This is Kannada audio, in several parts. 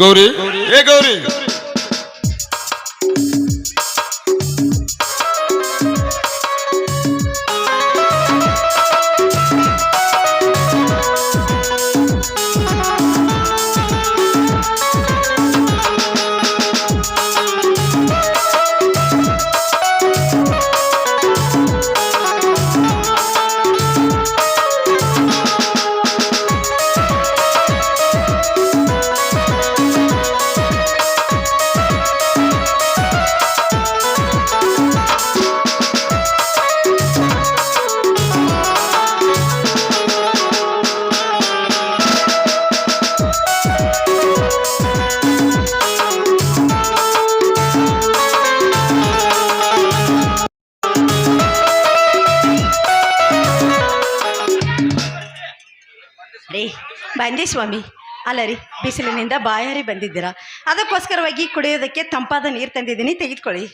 ಗೌರಿ ಏ ಗೌರಿ ಸ್ವಾಮಿ ಅಲ್ಲ ರೀ ಬಿಸಿಲಿನಿಂದ ಬಾಯಾರಿ ಬಂದಿದ್ದೀರಾ? ಅದಕ್ಕೋಸ್ಕರವಾಗಿ ಕುಡಿಯೋದಕ್ಕೆ ತಂಪಾದ ನೀರು ತಂದಿದ್ದೀನಿ ತೆಗೆದುಕೊಳ್ಳಿ.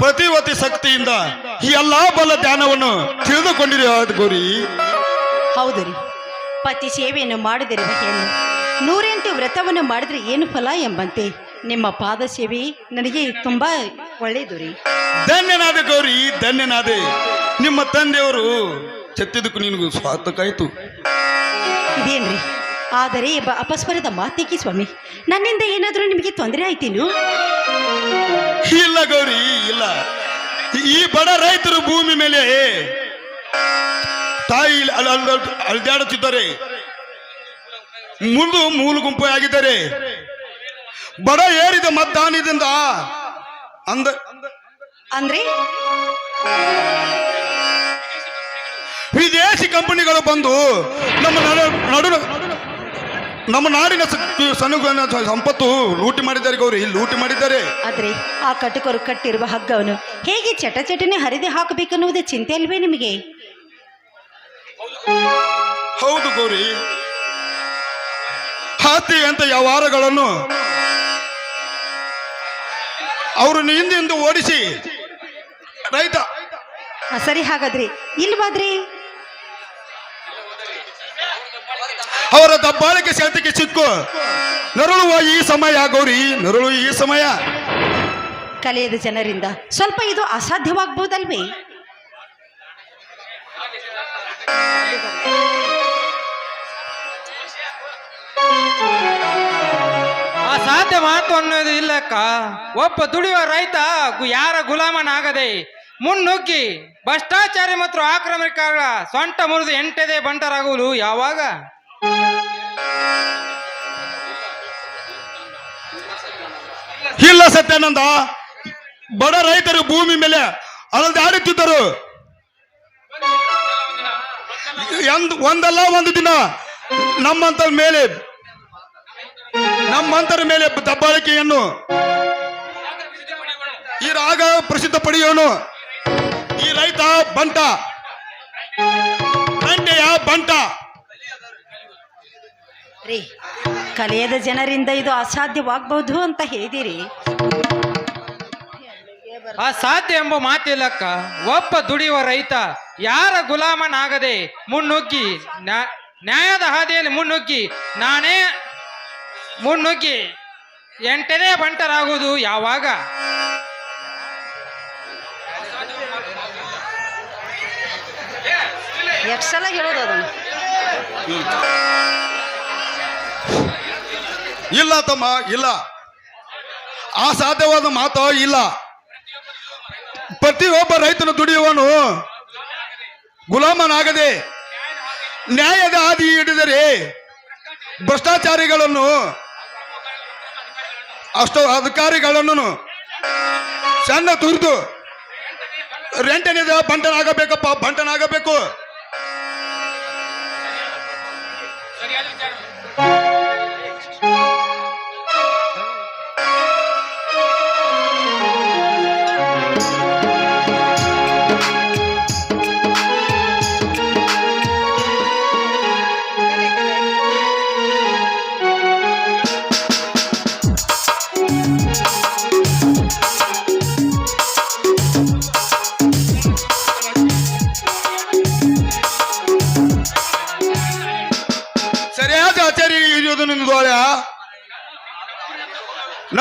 ಪ್ರತಿವತಿ ಶಕ್ತಿಯಿಂದ ಈ ಎಲ್ಲಾ ಬಲ ಧ್ಯಾನವನ್ನು ತಿಳಿದುಕೊಂಡಿರಿ ಗುರಿ. ಹೌದು ರೀ ಪತಿ ಸೇವೆಯನ್ನು ಮಾಡಿದರೆ ಏನು? ನೂರೆಂಟು ವ್ರತವನ್ನು ಮಾಡಿದ್ರೆ ಏನು ಫಲ ಎಂಬಂತೆ? ನಿಮ್ಮ ಪಾದ ಸೇವೆ ನನಗೆ ತುಂಬಾ ಒಳ್ಳೆಯದು ರೀ. ಧನ್ಯನಾದ ಗೌರಿ ಧನ್ಯನಾದೆ. ನಿಮ್ಮ ತಂದೆಯವರು ಚತ್ತಿದ್ದಕ್ಕೂ ನಿನಗೂ ಸ್ವಾರ್ಥಕ್ಕಾಯ್ತು ಇದೇನ್ರಿ ಆದರೆ ಬ- ಅಪಸ್ವರದ ಮಾತಿಗೆ ಸ್ವಾಮಿ ನನ್ನಿಂದ ಏನಾದರೂ ನಿಮಗೆ ತೊಂದರೆ ಆಯ್ತೇನು? ಇಲ್ಲ ಗೌರಿ ಇಲ್ಲ. ಈ ಬಡ ರೈತರು ಭೂಮಿ ಮೇಲೆ ತಾಯಿ ಅಲ್- ಅಲ್- ಅಲ್- ಅಲ್ದಾಡುತ್ತಿದ್ದಾರೆ ಮುಂದು ಮೂಲ ಗುಂಪು ಆಗಿದ್ದಾರೆ. ಬಡ ಏರಿದ ಮತದಾನದಿಂದ ಅಂದ ಅಂದ್ರೆ? ವಿದೇಶಿ ಕಂಪನಿಗಳು ಬಂದು ನಮ್ಮ ನಡು ನಮ್ಮ ನಾಡಿನ ಸಂಪತ್ತು ಲೂಟಿ ಮಾಡಿದ್ದಾರೆ ಗೌರಿ ಲೂಟಿ ಮಾಡಿದ್ದಾರೆ. ಆದ್ರೆ ಆ ಕಟುಕರು ಕಟ್ಟಿರುವ ಹಗ್ಗವನ್ನು ಹೇಗೆ ಚಟ ಚಟನೆ ಹರಿದು ಹಾಕಬೇಕನ್ನುವುದೇ ಚಿಂತೆ ಅಲ್ವೇ ನಿಮಗೆ? ಹೌದು ಗೌರಿ. ಹಾತಿ ಅಂತ ವ್ಯವಹಾರಗಳನ್ನು ಅವರು ಹಿಂದೆ ಓಡಿಸಿ. ರೈತ. ಸರಿ ಹಾಗಾದ್ರೆ. ಬಾದ್ರಿ. ಅವರ ದಬ್ಬಾಳಿಕೆ ಸೆಳೆತಕ್ಕೆ ಸಿಕ್ಕು. ನರಳುವ ಈ ಸಮಯ ಗೌರಿ ನರಳು ಈ ಸಮಯ. ಕಲಿಯದ ಜನರಿಂದ. ಸ್ವಲ್ಪ ಇದು ಅಸಾಧ್ಯವಾಗ್ಬೋದಲ್ವೇ? ಆ ಸಾಧ್ಯ ಮಾತು ಅನ್ನೋದು ಇಲ್ಲಕ್ಕ. ಒಬ್ಬ ದುಡಿಯುವ ರೈತ ಯಾರ ಗುಲಾಮನಾಗದೆ ಮುನ್ನುಗ್ಗಿ ಭ್ರಷ್ಟಾಚಾರಿ ಮತ್ತು ಆಕ್ರಮಣಕಾರ ಸೊಂಟ ಮುರಿದು ಎಂಟದೇ ಬಂಟರಾಗುವುದು ಯಾವಾಗ? ಇಲ್ಲ ಸತ್ಯಾನಂದ, ಬಡ ರೈತರು ಭೂಮಿ ಮೇಲೆ ಅಲದಾಡುತ್ತಿದ್ದರು ಒಂದಲ್ಲ ಒಂದು ದಿನ ನಮ್ಮಂತ ಮೇಲೆ ನಮ್ಮಂತರ ಮೇಲೆ ದಬ್ಬಾಳಿಕೆಯನ್ನು ಈ ರಾಗ ಪ್ರಸಿದ್ಧ ಪಡೆಯೋನು. ಈ ರೈತ ಬಂಟ. ಬಂಟೆಯ ಬಂಟ. ರೀ ಕಲಿಯದ ಜನರಿಂದ ಇದು ಅಸಾಧ್ಯವಾಗಬಹುದು ಅಂತ ಹೇಳಿದಿರಿ. ಅಸಾಧ್ಯ ಸಾಧ್ಯ ಎಂಬ ಮಾತಿಲ್ಲಕ್ಕ ಒಬ್ಬ ದುಡಿಯುವ ರೈತ ಯಾರ ಗುಲಾಮನಾಗದೆ ಮುನ್ನುಗ್ಗಿ ನ್ಯಾ- ನ್ಯಾಯದ ಹಾದಿಯಲ್ಲಿ ಮುನ್ನುಗ್ಗಿ ನಾನೇ ಮುನ್ನುಗ್ಗಿ ಎಂಟನೇ ಬಂಟರಾಗುವುದು ಯಾವಾಗ? ಎಷ್ಟು ಸಲ ಹೇಳೋದು ಅದನ್ನು. ಇಲ್ಲ ತಮ್ಮ ಇಲ್ಲ. ಆ ಸಾಧ್ಯವಾದ ಮಾತು ಇಲ್ಲ. ಪ್ರತಿಯೊಬ್ಬ ರೈತನು ದುಡಿಯುವನು ಗುಲಾಮನಾಗದೆ ನ್ಯಾಯದ ಹಾದಿ ಹಿಡಿದರೆ ಭ್ರಷ್ಟಾಚಾರಿಗಳನ್ನು ಅಷ್ಟು ಅಧಿಕಾರಿಗಳನ್ನು ಸಣ್ಣ ತುರಿದು ರೆಂಟನಿದ ಬಂಟನಾಗಬೇಕಪ್ಪ ಬಂಟನಾಗಬೇಕು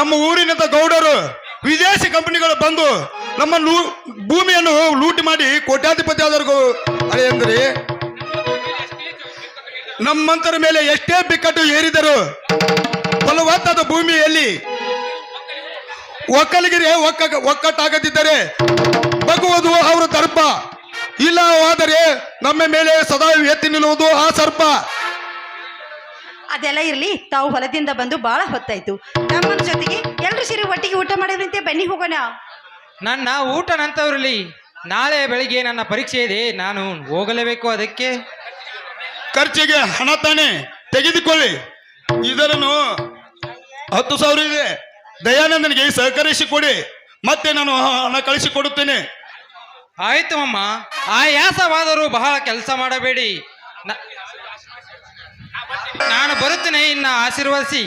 ನಮ್ಮ ಊರಿನಿಂದ ಗೌಡರು ವಿದೇಶಿ ಕಂಪನಿಗಳು ಬಂದು ನಮ್ಮ ಭೂಮಿಯನ್ನು ಲೂಟಿ ಮಾಡಿ ಕೋಟ್ಯಾಧಿಪತಿ ಆದವ್ರಿಗೂ ಅದೇ ಅಂದ್ರೆ ನಮ್ಮಂತರ ಮೇಲೆ ಎಷ್ಟೇ ಬಿಕ್ಕಟ್ಟು ಏರಿದರು ಫಲವತ್ತಾದ ಭೂಮಿಯಲ್ಲಿ ಒಕ್ಕಲಿಗರಿಗೆ ಒಕ್ಕ ಒಕ್ಕಟ್ಟಾಗದಿದ್ದರೆ ಬಗುವುದು ಅವರ ದರ್ಪ. ಇಲ್ಲವಾದರೆ ನಮ್ಮ ಮೇಲೆ ಸದಾ ಎತ್ತಿ ನಿಲ್ಲುವುದು ಆ ಸರ್ಪ. ಅದೆಲ್ಲ ಇರಲಿ. ತಾವು ಹೊಲದಿಂದ ಬಂದು ಬಹಳ ಹೊತ್ತಾಯ್ತು. ನಮ್ಮ ಜೊತೆಗೆ ಎಲ್ಲರೂ ಸೇರಿ ಒಟ್ಟಿಗೆ ಊಟ ಮಾಡಿದ್ರಂತೆ ಬನ್ನಿ ಹೋಗೋಣ. ನನ್ನ ಊಟ ನಂತವ್ರಲ್ಲಿ ನಾಳೆ ಬೆಳಿಗ್ಗೆ ನನ್ನ ಪರೀಕ್ಷೆ ಇದೆ. ನಾನು ಹೋಗಲೇಬೇಕು ಅದಕ್ಕೆ. ಖರ್ಚಿಗೆ ಹಣ ತಾನೆ. ತೆಗೆದುಕೊಳ್ಳಿ. ಇದರನ್ನು ಹತ್ತು ಸಾವಿರ ಇದೆ. ದಯಾನಂದನಿಗೆ ಸಹಕರಿಸಿ ಕೊಡಿ. ಮತ್ತೆ ನಾನು ಹಣ ಕಳಿಸಿಕೊಡುತ್ತೇನೆ ಆಯ್ತು ಅಮ್ಮ. ಆಯಾಸವಾದರೂ ಬಹಳ ಕೆಲಸ ಮಾಡಬೇಡಿ. ನ- ನಾನು ಬರುತ್ತೇನೆ ಇನ್ನ ಆಶೀರ್ವದಿಸಿ.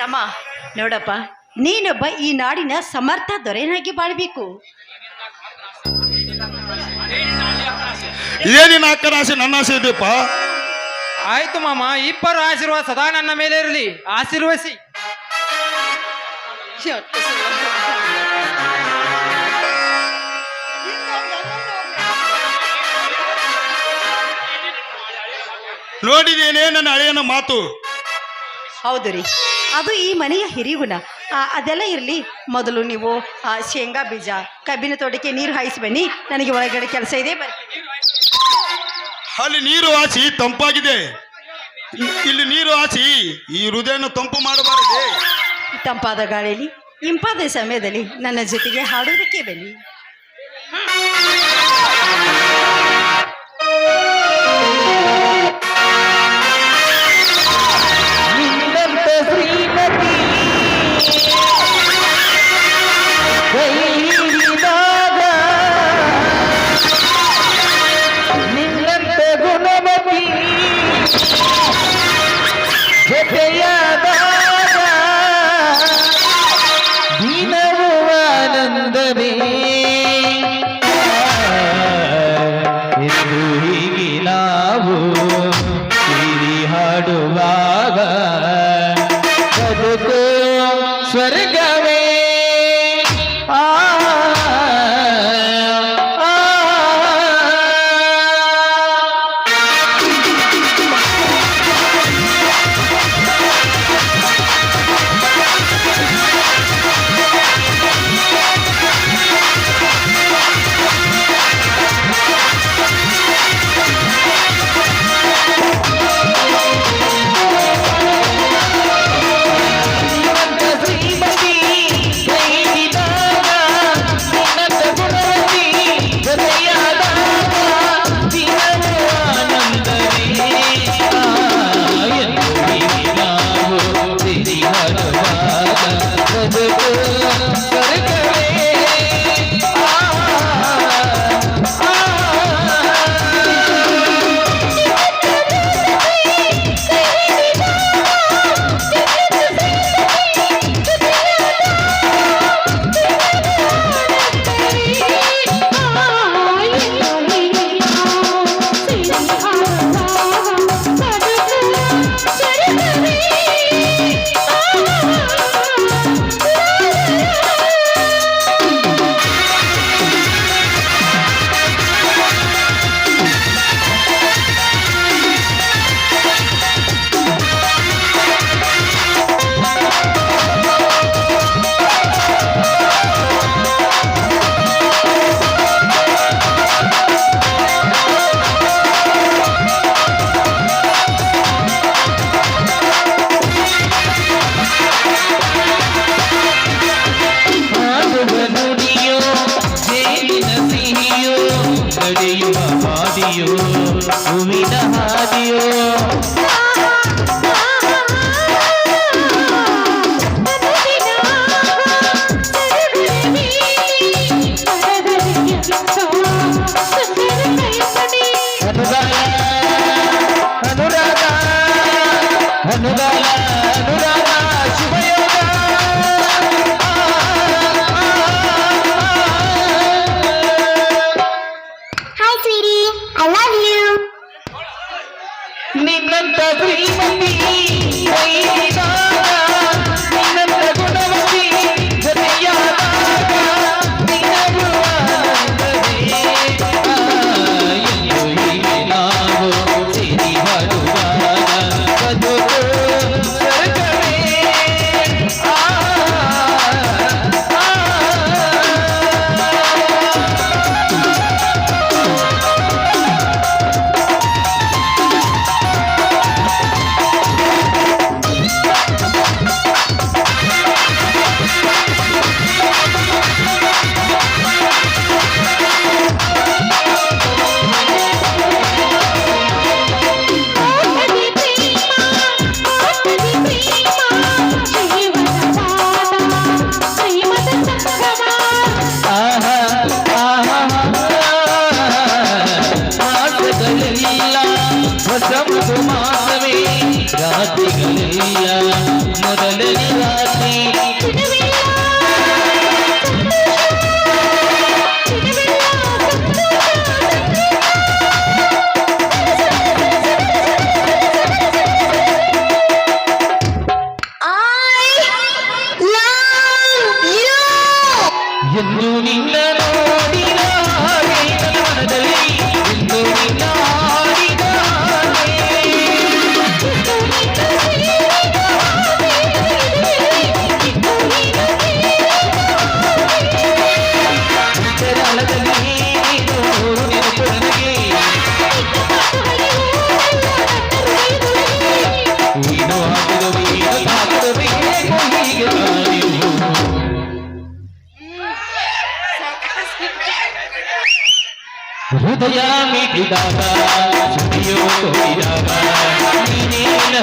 ತಮ್ಮ ನೋಡಪ್ಪ ನೀನೊಬ್ಬ ಈ ನಾಡಿನ ಸಮರ್ಥ ದೊರೆಯನಾಗಿ ಬಾಳ್ಬೇಕು. ಏನಿನ ಅಕ್ಕನ ಆಸೆ ನನ್ನ ಆಸೆ ಇದೆಯಪ್ಪ? ಆಯ್ತು ಮಾಮ ಇಬ್ಬರು ಆಶೀರ್ವಾದ ಸದಾ ನನ್ನ ಮೇಲೆ ಇರಲಿ. ಆಶೀರ್ವಸಿ ನೋಡಿದೇನೆ ನನ್ನ ಹಳೆಯನ ಮಾತು. ಹೌದು ರೀ. ಅದು ಈ ಮನೆಯ ಹಿರಿಗುಣ ಆ, ಅದೆಲ್ಲ ಇರಲಿ. ಮೊದಲು ನೀವು ಆ, ಶೇಂಗಾ ಬೀಜ ಕಬ್ಬಿನ ತೋಟಕ್ಕೆ ನೀರು ಹಾಯಿಸಿ ಬನ್ನಿ. ನನಗೆ ಒಳಗಡೆ ಕೆಲಸ ಇದೆ ಬರ್ತೀನಿ ಅಲ್ಲಿ ನೀರು ಹಾಸಿ ತಂಪಾಗಿದೆ. ಇ- ಇಲ್ಲಿ ನೀರು ಹಾಸಿ ಈ ಹೃದಯನ ತಂಪು ಮಾಡಬಾರದೆ. ತಂಪಾದ ಗಾಳಿಯಲ್ಲಿ ಇಂಪಾದ ಸಮಯದಲ್ಲಿ ನನ್ನ ಜೊತೆಗೆ ಹಾಡೋದಕ್ಕೆ ಬನ್ನಿ. Nudala, nudala. ಮಾಸವೇ ರಾತ್ರಿಗಳೆಲ್ಲ ಮೊದಲನೇ హృదయానికి దాదా హృదయం కోరిదాగా నేనే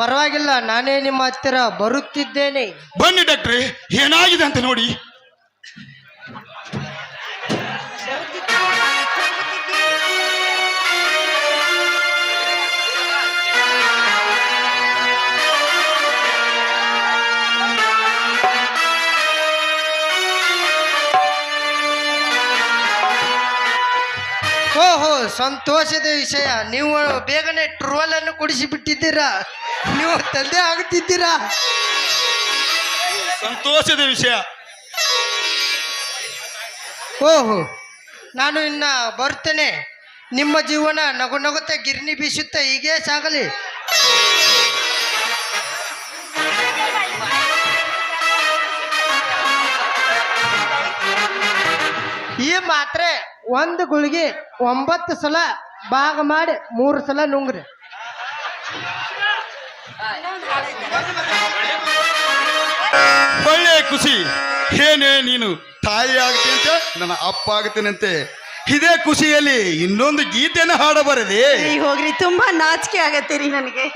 ಪರವಾಗಿಲ್ಲ ನಾನೇ ನಿಮ್ಮ ಹತ್ತಿರ ಬರುತ್ತಿದ್ದೇನೆ. ಬನ್ನಿ ಡಾಕ್ಟ್ರೆ ಏನಾಗಿದೆ ಅಂತ ನೋಡಿ. ಓಹೋ ಸಂತೋಷದ ವಿಷಯ. ನೀವು ಬೇಗನೆ ಟ್ರೋಲ್ ಅನ್ನು ಕುಡಿಸಿ ಬಿಟ್ಟಿದ್ದೀರಾ ನೀವು ತಂದೆ ಆಗುತ್ತಿದ್ದೀರಾ? ಸಂತೋಷದ ವಿಷಯ. ಓಹೋ ನಾನು ಇನ್ನ ಬರ್ತೇನೆ ನಿಮ್ಮ ಜೀವನ ನಗು ನಗುತ್ತೆ ಗಿರಣಿ ಬೀಸುತ್ತೆ ಹೀಗೆ ಸಾಗಲಿ. ಈ ಮಾತ್ರೆ ಒಂದು ಗುಳಿಗೆ ಒಂಬತ್ತು ಸಲ ಭಾಗ ಮಾಡಿ ಮೂರು ಸಲ ನುಂಗ್ರಿ. ಖುಷಿ ಏನೇ ನೀನು ತಾಯಿ ಆಗ್ತೀನಂತೆ ನನ್ನ ಅಪ್ಪ ಆಗ್ತೀನಂತೆ. ಇದೇ ಖುಷಿಯಲ್ಲಿ ಇನ್ನೊಂದು ಗೀತೆಯನ್ನು ಹಾಡಬಾರದೆ? ಹೋಗ್ರಿ, ತುಂಬಾ ನಾಚಿಕೆ ಆಗತ್ತೆ ರೀ ನನಗೆ.